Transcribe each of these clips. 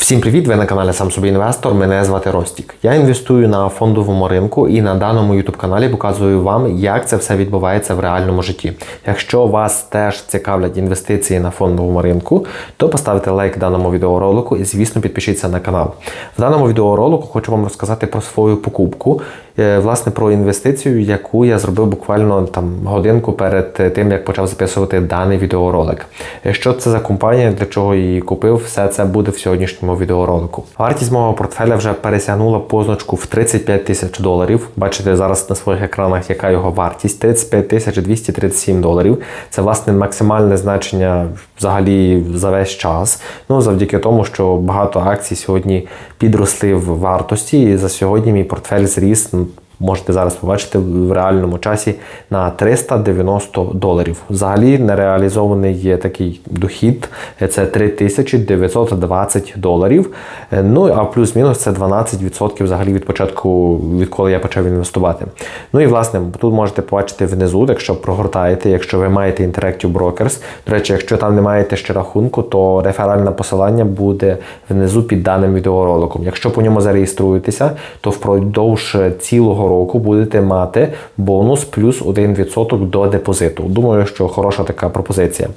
Всім привіт! Ви на каналі Сам собі інвестор. Мене звати Ростік. Я інвестую на фондовому ринку і на даному youtube каналі показую вам, як це все відбувається в реальному житті. Якщо вас теж цікавлять інвестиції на фондовому ринку, то поставте лайк даному відеоролику і, звісно, підпишіться на канал. В даному відеоролику хочу вам розказати про свою покупку, власне, про інвестицію, яку я зробив буквально там годинку перед тим, як почав записувати даний відеоролик. Е, Що це за компанія, для чого її купив, все це буде в сьогоднішньому відеоролику. Вартість мого портфеля вже пересягнула позначку в 35 тисяч доларів. Бачите зараз на своїх екранах, яка його вартість 35 тисяч 237 доларів. Це власне максимальне значення взагалі за весь час. Ну завдяки тому, що багато акцій сьогодні підросли в вартості, і за сьогодні мій портфель зріс. Можете зараз побачити в реальному часі на 390 доларів. Взагалі нереалізований є такий дохід, це 3920 доларів. Ну а плюс-мінус це 12% взагалі від початку, відколи я почав інвестувати. Ну і власне тут можете побачити внизу, якщо прогортаєте, якщо ви маєте Interactive Brokers. До речі, якщо там не маєте ще рахунку, то реферальне посилання буде внизу під даним відеороликом. Якщо по ньому зареєструєтеся, то впродовж цілого року будете мати бонус плюс 1% до депозиту. Думаю, що хороша така пропозиція.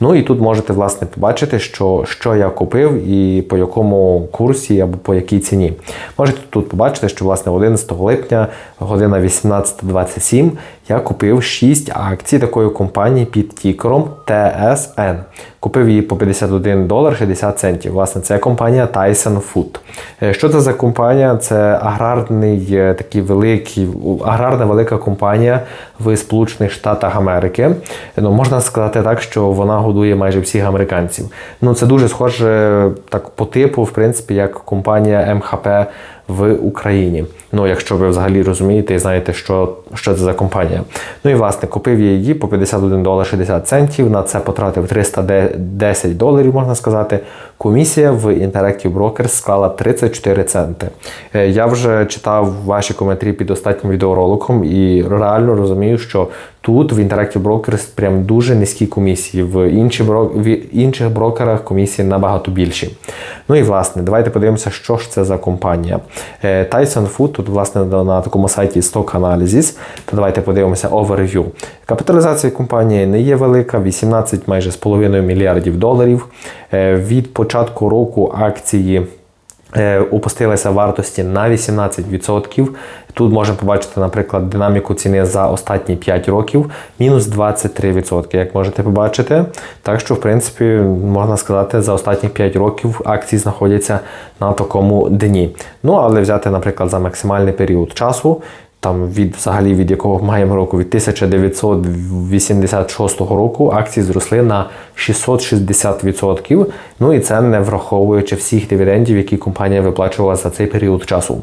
Ну і тут можете власне побачити, що, що я купив і по якому курсі або по якій ціні. Можете тут побачити, що власне 11 липня, година 18.27, я купив 6 акцій такої компанії під тікером TSN. Купив її по 51 долар 60 центів. Власне, це компанія Tyson Food. Е, Що це за компанія? Це аграрний е, такий великий, аграрна велика компанія в Сполучених Штатах Америки. Ну, можна сказати так, що вона годує майже всіх американців. Ну, це дуже схоже так по типу, в принципі, як компанія МХП в Україні. Ну, якщо ви взагалі розумієте і знаєте, що, що це за компанія. Ну і власне купив я її по 51 долар 60 центів. На це потратив 310 доларів, можна сказати. Комісія в Interactive Brokers склала 34 центи. Е, Я вже читав ваші коментарі під останнім відеороликом і реально розумію, що тут в Interactive Brokers прям дуже низькі комісії. В, інші в інших брокерах комісії набагато більші. Ну і власне, давайте подивимося, що ж це за компанія. Е, Tyson Food, тут, власне, на такому сайті Stock Analysis. То давайте подивимося overview. Капіталізація компанії не є велика, 18 майже з половиною мільярдів доларів. Е, Від початку року акції. Е, Опустилися вартості на 18%. Тут можемо побачити, наприклад, динаміку ціни за останні 5 років мінус 23%, як можете побачити. Так що, в принципі, можна сказати, за останні 5 років акції знаходяться на такому дні. Ну, але взяти, наприклад, за максимальний період часу. Там від взагалі від якого маємо року, від 1986 року акції зросли на 660%. Ну і це не враховуючи всіх дивідендів, які компанія виплачувала за цей період часу.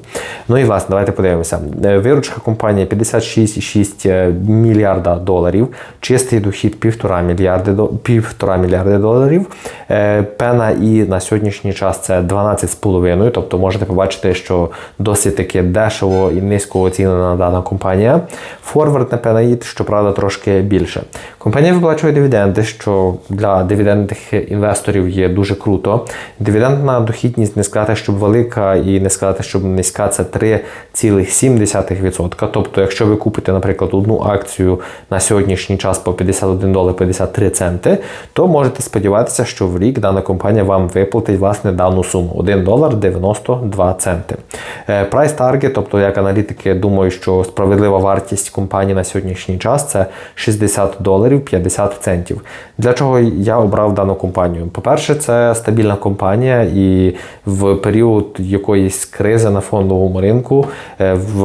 Ну і власне, давайте подивимося. Е, Виручка компанії 56,6 мільярда доларів, чистий дохід 1,5 мільярди, до- 1,5 мільярди доларів. Е, Пена і на сьогоднішній час це 12,5, тобто можете побачити, що досить таки дешево і низько оцінена дана компанія. Форвард на їд, щоправда, трошки більше. Компанія виплачує дивіденди, що для дивідендних інвесторів є дуже круто. Дивідендна дохідність не сказати, щоб велика, і не сказати, щоб низька, це 3,7%. Тобто, якщо ви купите, наприклад, одну акцію на сьогоднішній час по 51 долар 53 центи, то можете сподіватися, що в рік дана компанія вам виплатить власне дану суму 1 долар 92 центи. Е, Price target, тобто як аналітики думають, що справедлива вартість компанії на сьогоднішній час це 60 доларів 50 центів. Для чого я обрав дану компанію? По-перше, це стабільна компанія, і в період якоїсь кризи на фондовому ринку е, в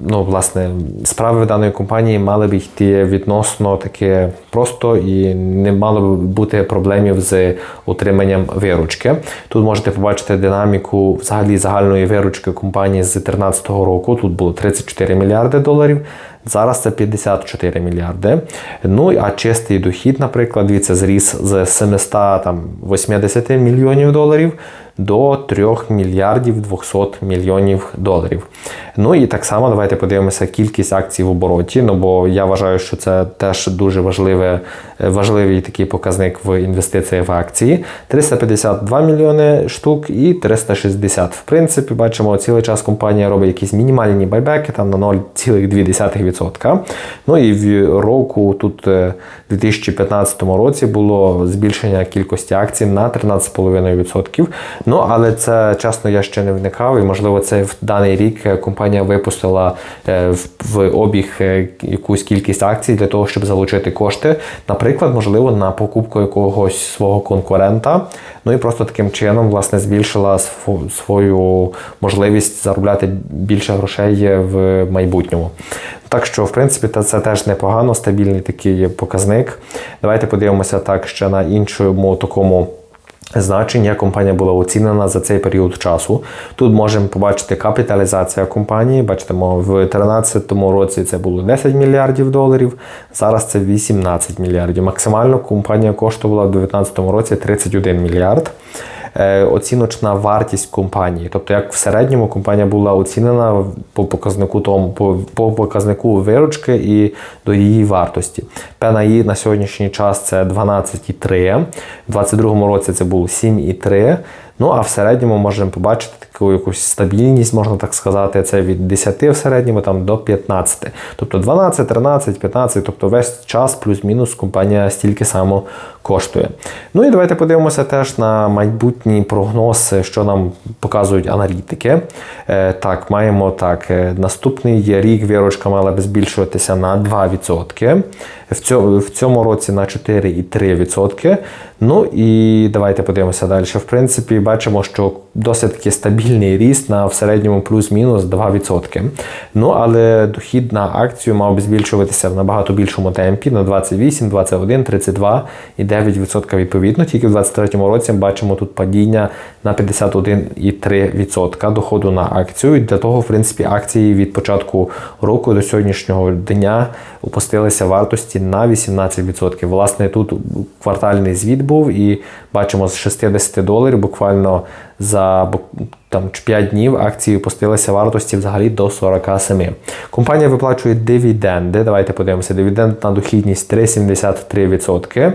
ну, власне справи даної компанії мали б йти відносно таке просто і не мало б бути проблемів з отриманням виручки. Тут можете побачити динаміку взагалі загальної виручки компанії з 2013 року. Тут було 34 мільярди доларів. Зараз це 54 мільярди. Ну а чистий дохід, наприклад, це зріс з 780 мільйонів доларів до 3 мільярдів 200 мільйонів доларів. Ну і так само давайте подивимося кількість акцій в обороті. Ну бо я вважаю, що це теж дуже важливе, важливий такий показник в інвестиціях в акції. 352 мільйони штук і 360. В принципі, бачимо, цілий час компанія робить якісь мінімальні байбеки там на 0,2%. Ну і в року тут е, в 2015 році було збільшення кількості акцій на 13,5%. Ну але це чесно я ще не вникав, і можливо це в даний рік е, компанія випустила е, в, обіг е, якусь кількість акцій для того, щоб залучити кошти. Наприклад, можливо, на покупку якогось свого конкурента. Ну і просто таким чином власне збільшила свою можливість заробляти більше грошей в майбутньому. Так що, в принципі, це теж непогано, стабільний такий показник. Давайте подивимося так ще на іншому такому. Значення компанія була оцінена за цей період часу. Тут можемо побачити капіталізація компанії. Бачимо, в 2013 році це було 10 мільярдів доларів, зараз це 18 мільярдів. Максимально компанія коштувала в 2019 році 31 мільярд. Е, Оціночна вартість компанії, тобто як в середньому компанія була оцінена по показнику тому, по, по показнику виручки і до її вартості. ПНАІ на сьогоднішній час це 12,3, в 2022 році це було 7,3. Ну а в середньому можемо побачити таку якусь стабільність, можна так сказати, це від 10 в середньому там до 15. Тобто 12, 13, 15, тобто весь час плюс-мінус компанія стільки само коштує. Ну і давайте подивимося теж на майбутній прогноз, що нам показують аналітики. Е, так, маємо так, е, наступний рік вірочка мала б збільшуватися на 2%. В цьому, році на 4,3%. Ну і давайте подивимося далі. В принципі, бачимо, що досить таки стабільний ріст на в середньому плюс-мінус 2%. Ну, але дохід на акцію мав би збільшуватися в набагато більшому темпі на 28, 21, 32 і 9% відповідно. Тільки в 2023 році бачимо тут падіння на 51,3% доходу на акцію. І для того, в принципі, акції від початку року до сьогоднішнього дня опустилися вартості на 18%. Власне, тут квартальний звіт був, і бачимо з 60 доларів буквально за там 5 днів акції опустилися вартості взагалі до 47. Компанія виплачує дивіденди. Давайте подивимося. Дивіденд на дохідність 3,73%.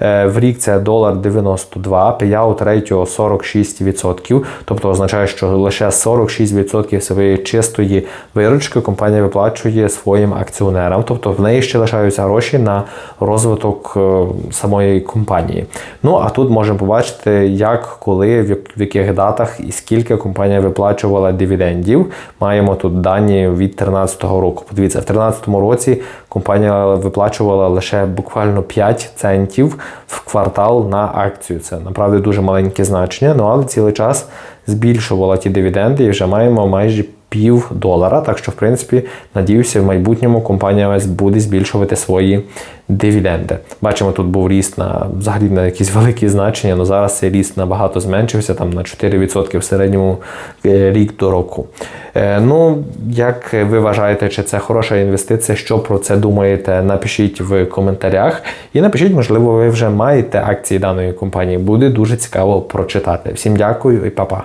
Е, В рік це долар 92, пеяут рейтіо 46%. Тобто означає, що лише 46% своєї чистої виручки компанія виплачує своїм акціонерам. Тобто в неї ще лишаються гроші на розвиток е, самої компанії. Ну а тут можемо побачити, як, коли, в яких датах і скільки компанія виплачувала дивідендів. Маємо тут дані від 2013 року. Подивіться, в 2013 році компанія виплачувала лише буквально 5 центів в квартал на акцію. Це направді дуже маленьке значення, ну але цілий час збільшувала ті дивіденди і вже маємо майже пів долара. Так що, в принципі, надіюся, в майбутньому компанія ОС буде збільшувати свої дивіденди. Бачимо, тут був ріст на взагалі на якісь великі значення, але зараз цей ріст набагато зменшився, там на 4% в середньому е, рік до року. Е, Ну, як ви вважаєте, чи це хороша інвестиція? Що про це думаєте? Напишіть в коментарях. І напишіть, можливо, ви вже маєте акції даної компанії. Буде дуже цікаво прочитати. Всім дякую і па-па.